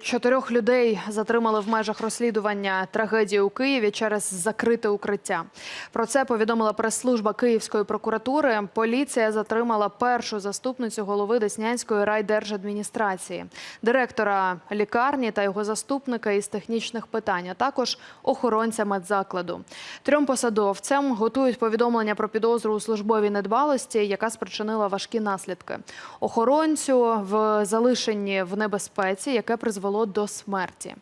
Чотирьох людей затримали в межах розслідування трагедії у Києві через закрите укриття. Про це повідомила прес-служба Київської прокуратури. Поліція затримала першу заступницю голови Деснянської райдержадміністрації, директора лікарні та його заступника із технічних питань, а також охоронця медзакладу. Трьом посадовцям готують повідомлення про підозру у службовій недбалості, яка спричинила важкі наслідки. Охоронцю в залишенні в небезпеці, яке призвело до смерті.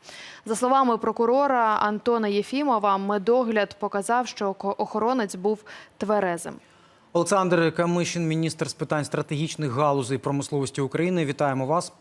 За словами прокурора Антона Єфімова, медогляд показав, що охоронець був тверезим. Олександр Камишин, міністр з питань стратегічних галузей промисловості України. Вітаємо вас.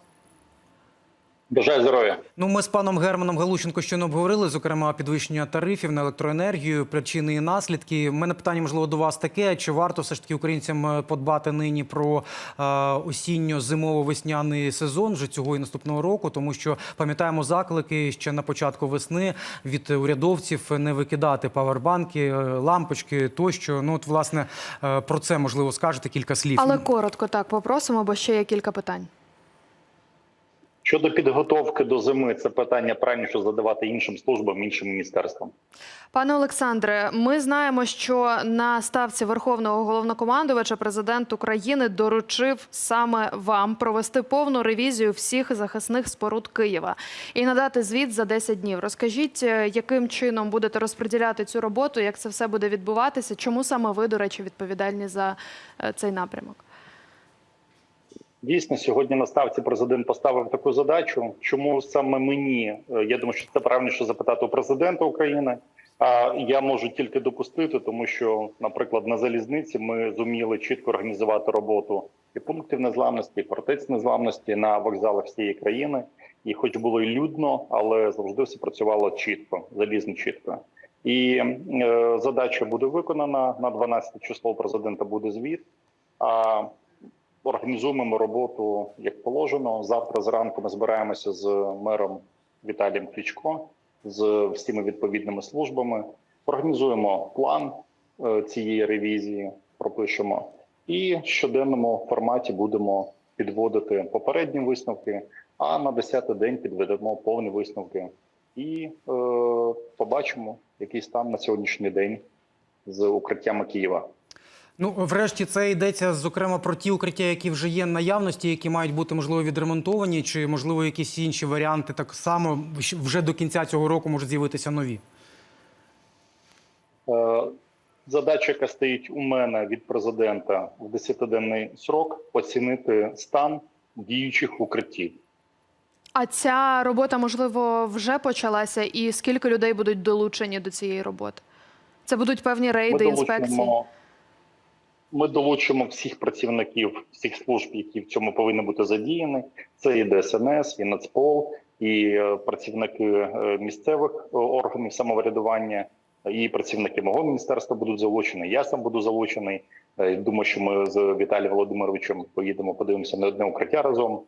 Бажаю здоров'я. Ну, ми з паном Германом Галущенко щойно обговорили, зокрема, підвищення тарифів на електроенергію, причини і наслідки. У мене питання можливо до вас таке: чи варто все ж таки українцям е, подбати нині про е, осінньо-зимово-весняний сезон вже цього і наступного року, тому що пам'ятаємо заклики ще на початку весни від урядовців не викидати павербанки, е, лампочки тощо. Ну, от власне е, про це можливо скажете кілька слів. Але коротко так попросимо, бо ще є кілька питань. Щодо підготовки до зими, це питання правильніше задавати іншим службам, іншим міністерствам. Пане Олександре, ми знаємо, що на ставці Верховного головнокомандувача президент України доручив саме вам провести повну ревізію всіх захисних споруд Києва і надати звіт за 10 днів. Розкажіть, е, яким чином будете розподіляти цю роботу, як це все буде відбуватися? Чому саме ви, до речі, відповідальні за е, цей напрямок? Дійсно, сьогодні на ставці президент поставив таку задачу. Чому саме мені? Е, Я думаю, що це правильніше запитати у президента України. А я можу тільки допустити, тому що, наприклад, на залізниці ми зуміли чітко організувати роботу і пунктів незламності, і фортець незламності на вокзалах всієї країни. І, хоч було і людно, але завжди все працювало чітко, залізно чітко. І е, задача буде виконана на 12 число. Президента буде звіт. А організуємо роботу як положено. Завтра зранку ми збираємося з мером Віталієм Кличко, з всіма відповідними службами. Організуємо план е, цієї ревізії, пропишемо, і в щоденному форматі будемо підводити попередні висновки. А на 10-й день підведемо повні висновки і е, побачимо, який стан на сьогоднішній день з укриттями Києва. Ну, врешті, це йдеться зокрема про ті укриття, які вже є наявності, які мають бути можливо відремонтовані, чи можливо якісь інші варіанти так само вже до кінця цього року можуть з'явитися нові. Е, Задача, яка стоїть у мене від президента в 10-денний срок, оцінити стан діючих укриттів. А ця робота, можливо, вже почалася, і скільки людей будуть долучені до цієї роботи? Це будуть певні рейди, інспекції. Ми долучимо всіх працівників, всіх служб, які в цьому повинні бути задіяні. Це і ДСНС, і Нацпол, і е, працівники е, місцевих е, органів самоврядування, і працівники мого міністерства будуть залучені. Я сам буду залучений. Думаю, що ми з Віталієм Володимировичем поїдемо, подивимося на одне укриття разом.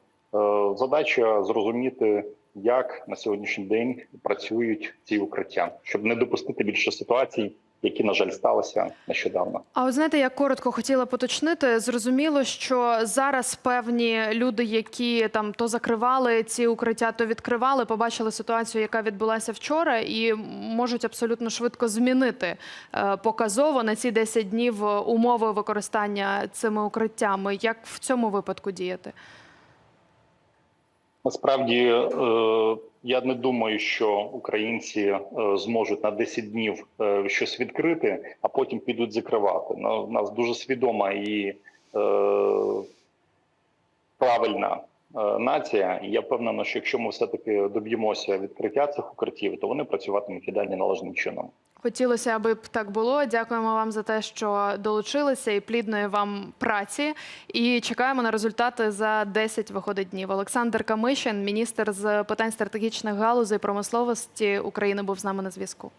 Задача зрозуміти, як на сьогоднішній день працюють ці укриття, щоб не допустити більше ситуацій, які на жаль сталися нещодавно. А от знаєте, я коротко хотіла поточнити. Зрозуміло, що зараз певні люди, які там то закривали ці укриття, то відкривали, побачили ситуацію, яка відбулася вчора, і можуть абсолютно швидко змінити е, показово на ці 10 днів умови використання цими укриттями. Як в цьому випадку діяти? Насправді е, я не думаю, що українці е, зможуть на 10 днів е, щось відкрити, а потім підуть закривати. У нас дуже свідома і правильна нація. І я впевнений, що якщо ми все таки доб'ємося відкриття цих укриттів, то вони працюватимуть ідеально належним чином. Хотілося, аби б так було. Дякуємо вам за те, що долучилися, і плідної вам праці. І чекаємо на результати за 10 виходить днів. Олександр Камишин, міністр з питань стратегічних галузей промисловості України, був з нами на зв'язку.